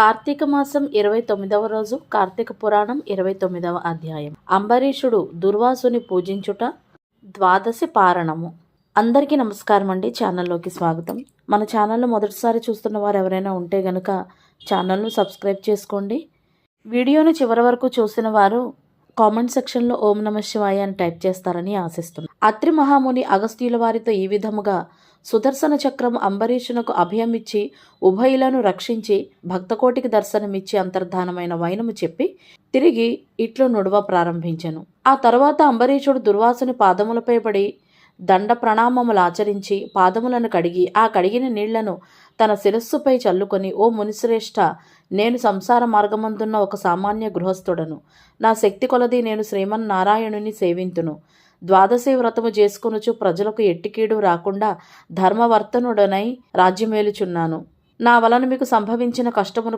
కార్తీక మాసం ఇరవై తొమ్మిదవ రోజు కార్తీక పురాణం ఇరవై తొమ్మిదవ అధ్యాయం. అంబరీషుడు దుర్వాసుని పూజించుట ద్వాదశి పారణము. అందరికీ నమస్కారం అండి. ఛానల్లోకి స్వాగతం. మన ఛానల్లో మొదటిసారి చూస్తున్న వారు ఎవరైనా ఉంటే గనుక ఛానల్ను సబ్స్క్రైబ్ చేసుకోండి. వీడియోను చివరి వరకు చూసిన వారు కామెంట్ సెక్షన్లో ఓం నమ శివాయ అని టైప్ చేస్తారని ఆశిస్తున్నాను అత్రి మహాముని అగస్త్యుల వారితో ఈ విధముగా సుదర్శన చక్రం అంబరీషునకు అభయమిచ్చి ఉభయులను రక్షించి భక్తకోటికి దర్శనమిచ్చి అంతర్ధానమైన వైనము చెప్పి తిరిగి ఇట్లు నుడవ ప్రారంభించెను. ఆ తర్వాత అంబరీషుడు దుర్వాసుని పాదములపై పడి దండ ప్రణామములు ఆచరించి పాదములను కడిగి ఆ కడిగిన నీళ్ళను తన శిరస్సుపై చల్లుకొని ఓ మునిశ్రేష్ఠ నేను సంసార మార్గమందున్న ఒక సామాన్య గృహస్థుడను. నా శక్తి కొలది నేను శ్రీమన్నారాయణుని సేవింతును. ద్వాదశి వ్రతము చేసుకొనుచు ప్రజలకు ఎట్టికీడు రాకుండా ధర్మవర్తనుడనై రాజ్యమేలుచున్నాను. నా వలన మీకు సంభవించిన కష్టమును